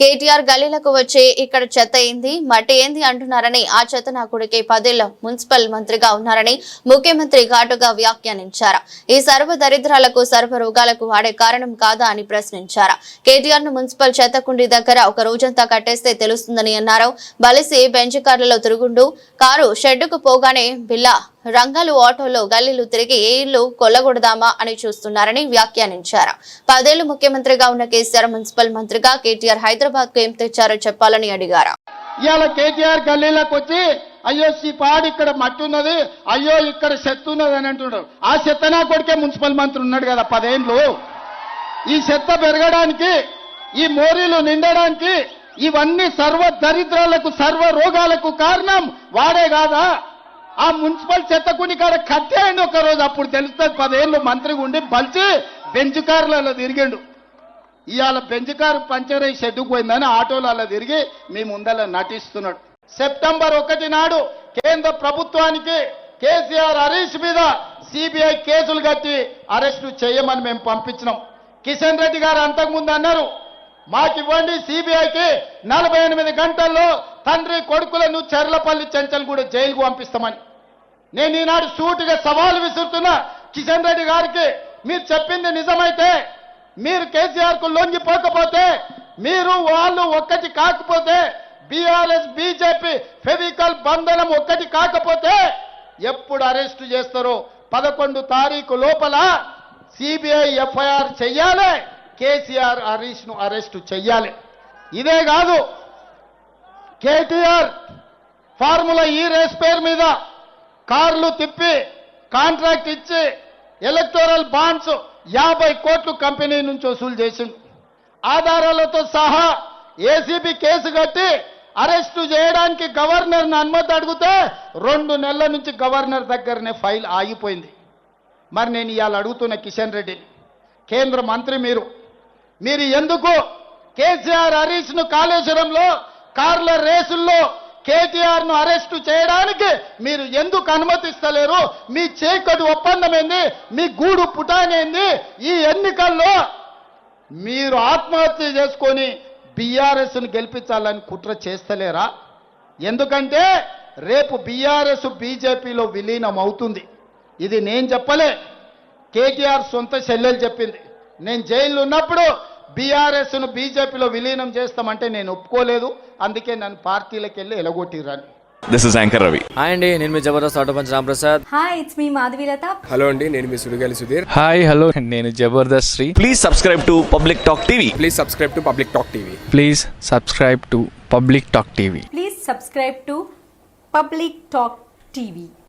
కేటీఆర్ గల్లీలకు వచ్చి ఇక్కడ చెత్త ఏంది మట్టి ఏంది అంటున్నారని ఆ చెత్త నా కొడుకే పదేళ్ళ మున్సిపల్ మంత్రిగా ఉన్నారని ముఖ్యమంత్రి ఘాటుగా వ్యాఖ్యానించారు. ఈ సర్వ దరిద్రాలకు సర్వ రోగాలకు వాడే కారణం కాదా అని ప్రశ్నించారు. కేటీఆర్ను మున్సిపల్ చెత్త కుండీ దగ్గర ఒక రోజంతా కట్టేస్తే తెలుస్తుందని అన్నారు. బలిసి బెంచ్ కార్లలో తిరుగుండు కారు షెడ్డుకు పోగానే బిల్లా రంగాలు ఆటోలో గల్లీలు తిరిగి ఏ ఇల్లు కొల్లగొడదామా అని చూస్తున్నారని వ్యాఖ్యానించారు. పదేళ్ళు ముఖ్యమంత్రిగా ఉన్న కేసీఆర్ మున్సిపల్ మంత్రిగా కేటీఆర్ హైదరాబాద్కు ఏం తెచ్చారో చెప్పాలని అడిగారు. ఇవాళ కేటీఆర్ గల్లీలకు వచ్చి అయ్యో పాడు ఇక్కడ మట్టి ఉన్నది అయ్యో ఇక్కడ చెత్త ఉన్నది అని అంటున్నాడు. ఆ చెత్త నా కొడుకే మున్సిపల్ మంత్రి ఉన్నాడు కదా పదేండ్లు. ఈ చెత్త పెరగడానికి ఈ మోరీలు నిండడానికి ఇవన్నీ సర్వ దరిద్రాలకు సర్వ రోగాలకు కారణం వాడే కాదా? ఆ మున్సిపల్ చెత్తకుని కాడ కట్టేయండి ఒకరోజు అప్పుడు తెలుస్తుంది పదేళ్ళు మంత్రిగా ఉండి బలిచి బెంచ్ కార్లలో తిరిగిండు. ఇవాళ బెంచ్ కారు పంచర్ అయి షెడ్డుకు పోయిందని ఆటోలలో తిరిగి మీ ముందర నటిస్తున్నాడు. సెప్టెంబర్ ఒకటి నాడు కేంద్ర ప్రభుత్వానికి కేసీఆర్ హరీష్ మీద సిబిఐ కేసులు కట్టి అరెస్టు చేయమని మేము పంపించినాం. కిషన్ రెడ్డి గారు అంతకుముందు అన్నారు మాకు ఇవ్వండి సిబిఐకి నలభై ఎనిమిది గంటల్లో తండ్రి కొడుకులను చెర్లపల్లి చెంచల్ కూడా జైలుకు పంపిస్తామని. నేను ఈనాడు సూటిగా సవాలు విసురుతున్నా కిషన్ రెడ్డి గారికి మీరు చెప్పింది నిజమైతే మీరు కేసీఆర్కు లొంగిపోకపోతే మీరు వాళ్ళు ఒక్కటి కాకపోతే బీఆర్ఎస్ బీజేపీ ఫెవికల్ బంధనం ఒక్కటి కాకపోతే ఎప్పుడు అరెస్టు చేస్తారో పదకొండు తారీఖు లోపల సిబిఐ ఎఫ్ఐఆర్ చెయ్యాలి కేసీఆర్ హరీష్ను అరెస్టు చెయ్యాలి. ఇదే కాదు కేటీఆర్ ఫార్ములా ఈ రేస్ పేరు మీద కార్లు తిప్పి కాంట్రాక్ట్ ఇచ్చి ఎలక్టోరల్ బాండ్స్ యాభై కోట్లు కంపెనీ నుంచి వసూలు చేసింది ఆధారాలతో సహా ఏసీబీ కేసు కట్టి అరెస్టు చేయడానికి గవర్నర్ని అనుమతి అడిగితే రెండు నెలల నుంచి గవర్నర్ దగ్గరనే ఫైల్ ఆగిపోయింది. మరి నేను ఇవాళ అడుగుతున్న కిషన్ రెడ్డిని కేంద్ర మంత్రి మీరు మీరు ఎందుకు కేసీఆర్ హరీష్ను కాళేశ్వరంలో కార్ల రేసుల్లో కేటీఆర్ను అరెస్టు చేయడానికి మీరు ఎందుకు అనుమతిస్తలేరు? మీ చేకటి ఒప్పందం ఏంది? మీ గూడు పుటానేంది ఈ ఎన్నికల్లో మీరు ఆత్మహత్య చేసుకొని బీఆర్ఎస్ను గెలిపించాలని కుట్ర చేస్తలేరా? ఎందుకంటే రేపు బీఆర్ఎస్ బీజేపీలో విలీనం అవుతుంది. ఇది నేను చెప్పలే. కేటీఆర్ సొంత చెల్లెలు చెప్పింది. నేను జైల్లో ఉన్నప్పుడు బీఆర్ఎస్ను బీజేపీలో విలీనం చేస్తామంటే నేను ఒప్పుకోలేదు. అందుకే నన్ను పార్టీలకు వెళ్ళి ఎలగొట్టిరాను this is anchor Ravi hi అండి నేను మీ Jabardasth auto punch Ramprasad. Hi it's me Madhavilatha hello అండి నేను మీ సుడిగాలి సుధీర్. హాయ్ హలో నేను Jabardasth Sri. Please subscribe to public talk TV please subscribe to public talk TV please subscribe to public talk TV please subscribe to public talk TV